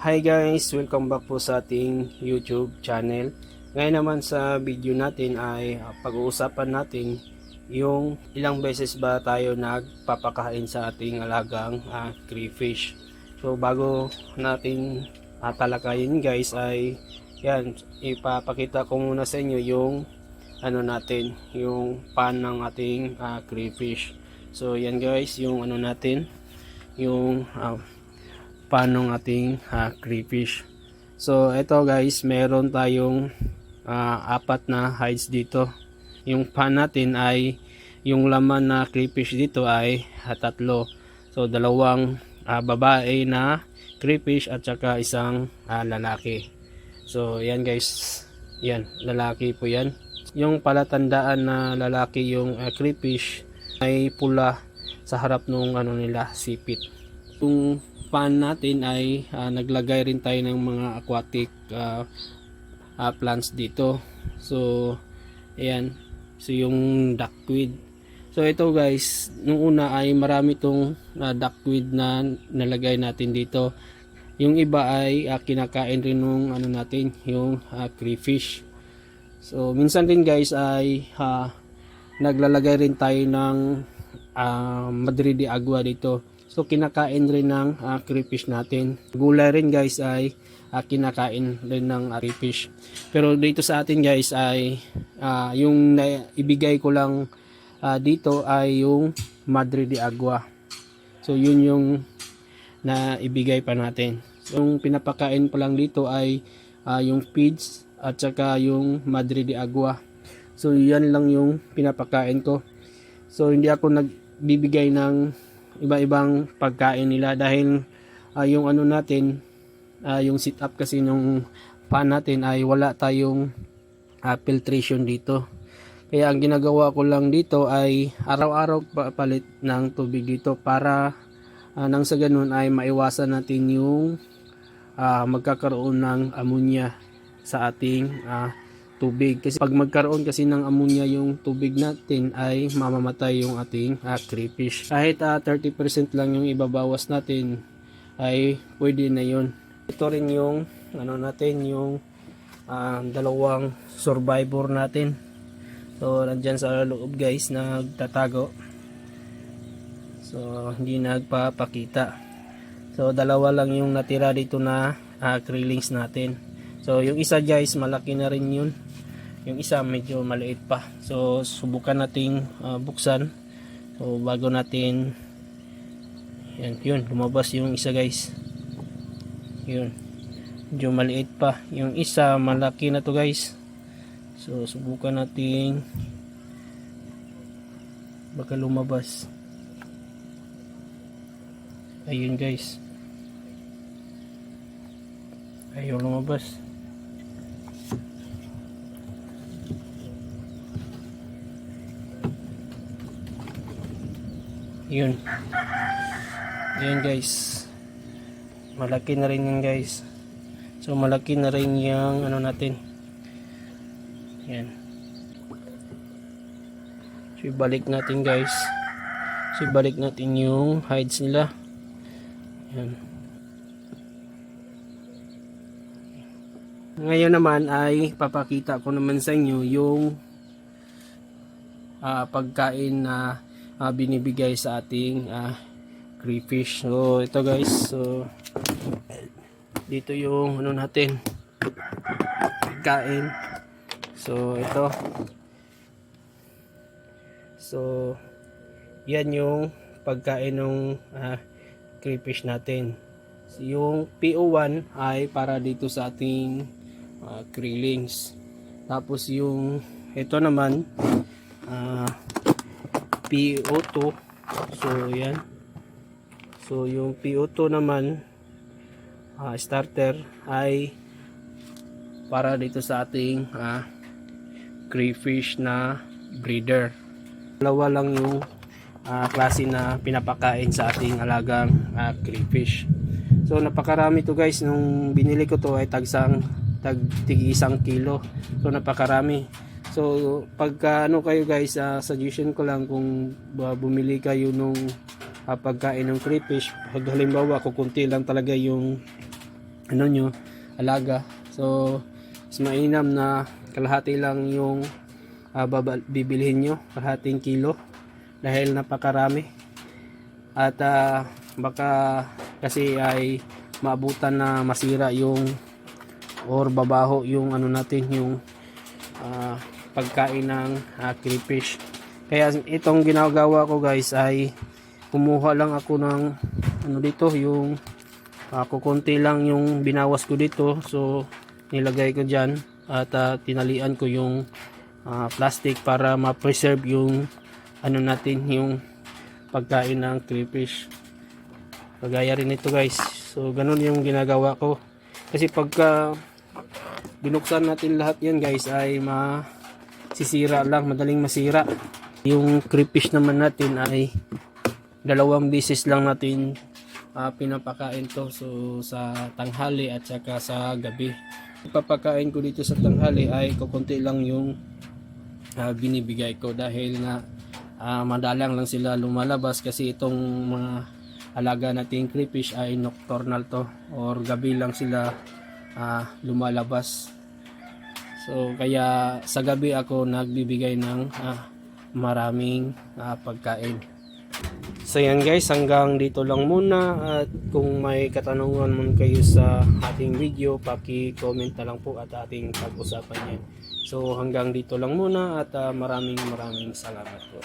Hi guys! Welcome back po sa ating YouTube channel. Ngayon naman sa video natin ay ah, pag-uusapan natin yung ilang beses ba tayo nagpapakain sa ating alagang ah, crayfish. So bago natin uh, guys ay yan, ipapakita ko muna sa inyo yung ano natin, yung pan ng ating ah, crayfish. So yan guys, yung ano natin, yung ah, pan ng ating ah, crayfish. So ito guys, meron tayong ah, apat na hides dito. Yung pan natin ay yung laman na crayfish dito ay ah, tatlo. So dalawang ah, babae na crayfish at saka isang ah, lalaki. So yan guys, yan lalaki po yan. Yung palatandaan na lalaki yung ah, crayfish ay pula sa harap nung ano nila sipit. Yung pan natin ay ah, naglagay rin tayo ng mga aquatic ah, ah, plants dito. So ayan, so yung duckweed. So ito guys, nung una ay marami tong ah, duckweed na nalagay natin dito. Yung iba ay ah, kinakain rin nung ano natin, yung ah, crayfish. So minsan din guys ay ah, naglalagay rin tayo ng ah, Madrid de Agua dito. So kinakain rin ng ah, crayfish natin. Gulay rin guys ay ah, kinakain rin ng ah, crayfish. Pero dito sa atin guys ay ah, yung ibigay ko lang ah, dito ay yung Madrid de Agua. So yun yung na ibigay pa natin. So, yung pinapakain pa lang dito ay ah, yung feeds at saka yung Madrid de Agua. So yan lang yung pinapakain ko. So hindi ako nagbibigay ng iba-ibang pagkain nila dahil ah, yung ano natin ah, yung sit up kasi nung pan natin ay wala tayong ah, filtration dito. Kaya ang ginagawa ko lang dito ay araw-araw pa- palit ng tubig dito para ah, nang sa ganun ay maiwasan natin yung ah, magkakaroon ng ammonia sa ating ah, tubig. Kasi pag magkaroon kasi ng ammonia yung tubig natin ay mamamatay yung ating ah, crayfish. Kahit ah, 30% lang yung ibabawas natin ay pwede na yun. Ito rin yung ano natin yung ah, dalawang survivor natin. So nandyan sa loob guys nagtatago. So hindi nagpapakita. So dalawa lang yung natira dito na uh, krillings natin. So yung isa guys malaki na rin yun. Yung isa medyo maliit pa. So subukan nating ah, buksan. So bago natin yan yun lumabas yung isa guys. Yun. Medyo maliit pa. Yung isa malaki na to guys. So subukan nating baka lumabas. Ayun guys. Ayaw lumabas. Yun. Ayan guys. Malaki na rin yan guys. So malaki na rin yung ano natin. Yan. So ibalik natin guys. So ibalik natin yung hides nila. Yan. Ngayon naman ay papakita ko naman sa inyo yung ah, pagkain na ah, binibigay sa ating ah, crayfish. So ito guys, so dito yung ano natin pagkain. So ito. So yan yung pagkain ng ah, crayfish natin. So, yung PO1 ay para dito sa ating uh, krillings. Tapos yung ito naman PO2. So yan. So yung PO2 naman ah, starter ay para dito sa ating ah, crayfish na breeder. Dalawa lang yung ah, klase na pinapakain sa ating alagang ah, crayfish. So napakarami to guys nung binili ko to ay tagsang tag tig isang kilo. So napakarami. So pagka ano kayo guys, ah, suggestion ko lang kung ba, bumili kayo nung ah, pagkain ng crayfish, pag halimbawa kukunti lang talaga yung ano nyo, alaga. So, mas mainam na kalahati lang yung baba- bibilhin nyo, kalahating kilo dahil napakarami. At ah, baka kasi ay maabutan na masira yung or babaho yung ano natin yung ah, pagkain ng ah, crayfish. Kaya itong ginagawa ko guys ay kumuha lang ako ng ano dito yung uh, kukunti lang yung binawas ko dito. So nilagay ko dyan at ah, tinalian ko yung ah, plastic para ma-preserve yung ano natin yung pagkain ng crayfish. Kagaya rin ito guys. So ganun yung ginagawa ko. Kasi pagka binuksan natin lahat yan guys ay masisira lang madaling masira. Yung crayfish naman natin ay dalawang beses lang natin ah, pinapakain to. So sa tanghali at saka sa gabi. Papakain ko dito sa tanghali ay kukunti lang yung ah, binibigay ko dahil nga ah, madalang lang sila lumalabas kasi itong mga alaga nating crayfish ay nocturnal to or gabi lang sila ah, lumalabas so kaya sa gabi ako nagbibigay ng ah, maraming ah, pagkain So yan guys, hanggang dito lang muna at kung may katanungan man kayo sa ating video, paki-comment na lang po at ating pag-usapan yan. So hanggang dito lang muna at ah, maraming maraming salamat po.